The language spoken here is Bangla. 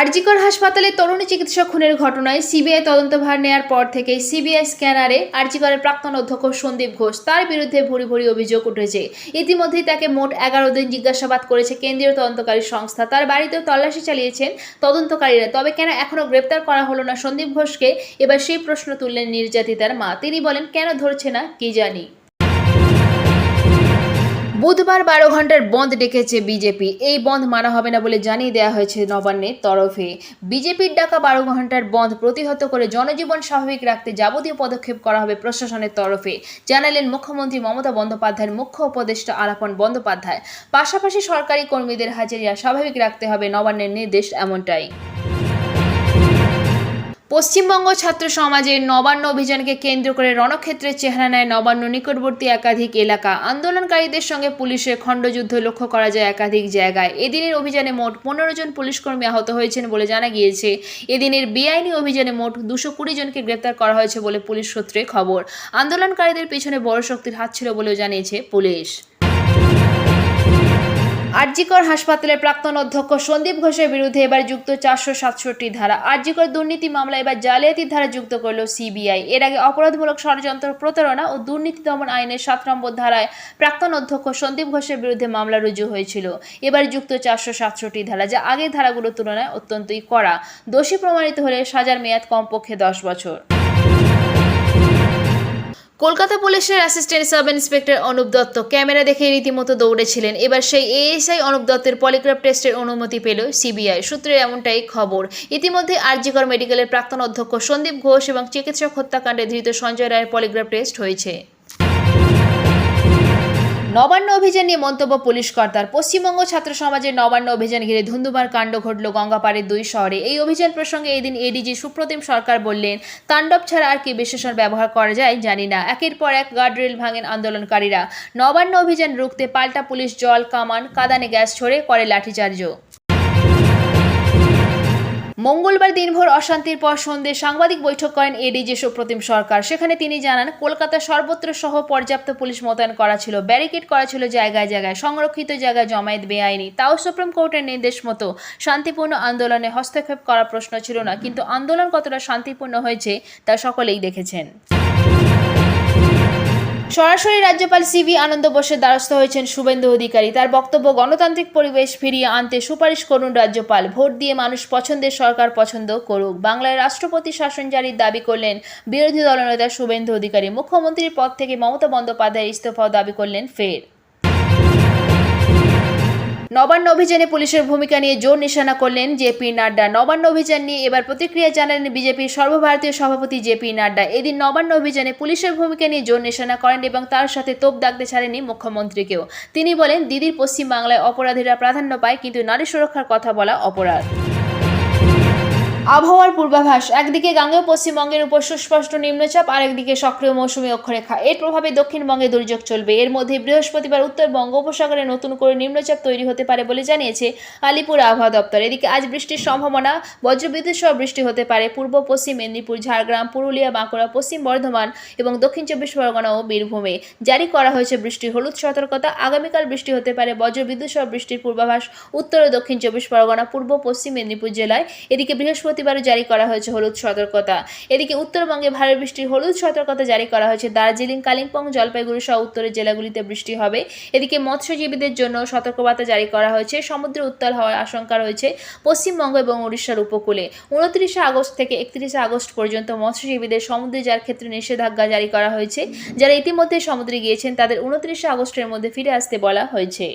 আরজিকর হাসপাতালে তরুণী চিকিৎসক খুনের ঘটনায় সিবিআই তদন্তভার নেয়ার পর থেকেই সিবিআই স্ক্যানারে আরজিকরের প্রাক্তন অধ্যক্ষ সন্দীপ ঘোষ তার বিরুদ্ধে ভুরি ভুরি অভিযোগ উঠেছে। ইতিমধ্যেই তাকে মোট এগারো দিন জিজ্ঞাসাবাদ করেছে কেন্দ্রীয় তদন্তকারী সংস্থা। তার বাড়িতেও তল্লাশি চালিয়েছেন তদন্তকারীরা। তবে কেন এখনও গ্রেপ্তার করা হলো না সন্দীপ ঘোষকে? এবার সেই প্রশ্ন তুললেন নির্যাতিতার মা। তিনি বলেন, কেন ধরছে না? কি জানি। বুধবার বারো ঘণ্টার বন্ধ ডেকেছে বিজেপি। এই বন্ধ মানা হবে না বলে জানিয়ে দেওয়া হয়েছে নবান্নের তরফে। বিজেপির ডাকা বারো ঘণ্টার বন্ধ প্রতিহত করে জনজীবন স্বাভাবিক রাখতে যাবতীয় পদক্ষেপ করা হবে প্রশাসনের তরফে। জানালেন মুখ্যমন্ত্রী মমতা বন্দ্যোপাধ্যায়ের মুখ্য উপদেষ্টা আলাপন বন্দ্যোপাধ্যায়। পাশাপাশি সরকারি কর্মীদের হাজিরা স্বাভাবিক রাখতে হবে নবান্নের নির্দেশ এমনটাই। পশ্চিমবঙ্গ ছাত্র সমাজের নবান্ন অভিযানকে কেন্দ্র করে রণক্ষেত্রের চেহারা নেয় নবান্ন নিকটবর্তী একাধিক এলাকা। আন্দোলনকারীদের সঙ্গে পুলিশের খণ্ডযুদ্ধ লক্ষ্য করা যায় একাধিক জায়গায়। এদিনের অভিযানে মোট পনেরো জন পুলিশকর্মী আহত হয়েছেন বলে জানা গিয়েছে। এদিনের বেআইনি অভিযানে মোট দুশো কুড়ি জনকে গ্রেপ্তার করা হয়েছে বলে পুলিশ সূত্রে খবর। আন্দোলনকারীদের পেছনে বড় শক্তির হাত ছিল বলেও জানিয়েছে পুলিশ। আরজিকর হাসপাতালের প্রাক্তন অধ্যক্ষ সন্দীপ ঘোষের বিরুদ্ধে এবার যুক্ত চারশো সাতষট্টি ধারা। আরজিকর দুর্নীতি মামলা এবার জালিয়াতির ধারা যুক্ত করল সিবিআই। এর আগে অপরাধমূলক ষড়যন্ত্র, প্রতারণা ও দুর্নীতি দমন আইনের সাত নম্বর ধারায় প্রাক্তন অধ্যক্ষ সন্দীপ ঘোষের বিরুদ্ধে মামলা রুজু হয়েছিল। এবার যুক্ত চারশো সাতষট্টি ধারা, যা আগের ধারাগুলোর তুলনায় অত্যন্তই কড়া। দোষী প্রমাণিত হলে সাজার মেয়াদ কমপক্ষে দশ বছর। কলকাতা পুলিশের assistant sub inspector Anup Dutta camera দেখে রীতিমতো দৌড়েছিলেন। এবার সেই এএসআই অনুপ দত্তের পলিগ্রাফ টেস্টের অনুমতি পেল সিবিআই সূত্রে এমনটাই খবর। ইতিমধ্যে আরজিকর মেডিকেলের প্রাক্তন অধ্যক্ষ সন্দীপ ঘোষ এবং চিকিৎসক হত্যাকাণ্ডে ধৃত সঞ্জয় রায়ের পলিগ্রাফ টেস্ট হয়েছে। নবান্ন অভিযান নিয়ে মন্তব্য পুলিশ কর্তার। পশ্চিমবঙ্গ ছাত্র সমাজের নবান্ন অভিযান ঘিরে ধুন্ধুমার কাণ্ড ঘটল গঙ্গাপাড়ের দুই শহরে। এই অভিযান প্রসঙ্গে এদিন এডিজি সুপ্রতিম সরকার বললেন, তাণ্ডব ছাড়া আর কি বিশেষণ ব্যবহার করা যায় জানি না। একের পর এক গার্ডরেল ভাঙেন আন্দোলনকারীরা। নবান্ন অভিযান রুখতে পাল্টা পুলিশ জল, কামান, কাদানে গ্যাস ছড়ে করে লাঠিচার্জ। মঙ্গলবার দিনভর অশান্তির পর সন্ধ্যে সাংবাদিক বৈঠক করেন এডিজি সুপ্রতিম সরকার। সেখানে তিনি জানান, কলকাতা সর্বত্র সহ পর্যাপ্ত পুলিশ মোতায়েন করা ছিল, ব্যারিকেড করা ছিল জায়গায় জায়গায়, সংরক্ষিত জায়গায় জমায়েত বেআইনি। তাও সুপ্রিম কোর্টের নির্দেশ মতো শান্তিপূর্ণ আন্দোলনে হস্তক্ষেপ করার প্রশ্ন ছিল না, কিন্তু আন্দোলন কতটা শান্তিপূর্ণ হয়েছে তা সকলেই দেখেছেন। সরাসরি রাজ্যপাল সিভি আনন্দ বোসের দ্বারস্থ হয়েছেন শুভেন্দু অধিকারী। তার বক্তব্য, গণতান্ত্রিক পরিবেশ ফিরিয়ে আনতে সুপারিশ করুন রাজ্যপাল। ভোট দিয়ে মানুষ পছন্দের সরকার পছন্দ করুক। বাংলায় রাষ্ট্রপতি শাসন জারির দাবি করলেন বিরোধী দলনেতা শুভেন্দু অধিকারী। মুখ্যমন্ত্রীর পদ থেকে মমতা বন্দ্যোপাধ্যায়ের ইস্তফাও দাবি করলেন ফের। নবান্ন অভিযানে পুলিশের ভূমিকা নিয়ে জোর নিশানা করলেন জেপি নাড্ডা। নবান্ন অভিযান নিয়ে এবার প্রতিক্রিয়া জানালেন বিজেপির সর্বভারতীয় সভাপতি জেপি নাড্ডা। এদিন নবান্ন অভিযানে পুলিশের ভূমিকা নিয়ে জোর নিশানা করেন এবং তার সাথে তোপ দাগতে ছাড়েনি মুখ্যমন্ত্রীকেও। তিনি বলেন, দিদির পশ্চিমবাংলায় অপরাধীরা প্রাধান্য পায়, কিন্তু নারী সুরক্ষার কথা বলা অপরাধ। আবহাওয়ার পূর্বাভাস, একদিকে গাঙ্গেয় পশ্চিমবঙ্গের উপর সুস্পষ্ট নিম্নচাপ, আরেকদিকে সক্রিয় মৌসুমী অক্ষরেখা। এর প্রভাবে দক্ষিণবঙ্গে দুর্যোগ চলবে। এর মধ্যে বৃহস্পতিবার উত্তর বঙ্গোপসাগরে নতুন করে নিম্নচাপ তৈরি হতে পারে বলে জানিয়েছে আলিপুর আবহাওয়া দপ্তর। এদিকে আজ বৃষ্টির সম্ভাবনা, বজ্রবিদ্যুৎ সহ বৃষ্টি হতে পারে। পূর্ব, পশ্চিম মেদিনীপুর, ঝাড়গ্রাম, পুরুলিয়া, বাঁকুড়া, পশ্চিম বর্ধমান এবং দক্ষিণ চব্বিশ পরগনা ও বীরভূমে জারি করা হয়েছে বৃষ্টির হলুদ সতর্কতা, আগামীকাল বৃষ্টি হতে পারে। বজ্রবিদ্যুৎ সহ বৃষ্টির পূর্বাভাস উত্তর ও দক্ষিণ চব্বিশ পরগনা, পূর্ব, পশ্চিম মেদিনীপুর জেলায়। এদিকে বৃহস্পতিবারও জারি করা হয়েছে হলুদ সতর্কতা। এদিকে উত্তরবঙ্গে ভারী বৃষ্টির হলুদ সতর্কতা জারি করা হয়েছে। দার্জিলিং, কালিম্পং, জলপাইগুড়ি সহ উত্তরের জেলাগুলিতে বৃষ্টি হবে। এদিকে মৎস্যজীবীদের জন্য সতর্কবার্তা জারি করা হয়েছে। সমুদ্র উত্তাল হওয়ার আশঙ্কা রয়েছে পশ্চিমবঙ্গ এবং উড়িষ্যার উপকূলে। উনত্রিশে আগস্ট থেকে একত্রিশে আগস্ট পর্যন্ত মৎস্যজীবীদের সমুদ্রে যাওয়ার ক্ষেত্রে নিষেধাজ্ঞা জারি করা হয়েছে। যারা ইতিমধ্যে সমুদ্রে গিয়েছেন, তাদের উনত্রিশে আগস্টের মধ্যে ফিরে আসতে বলা হয়েছে।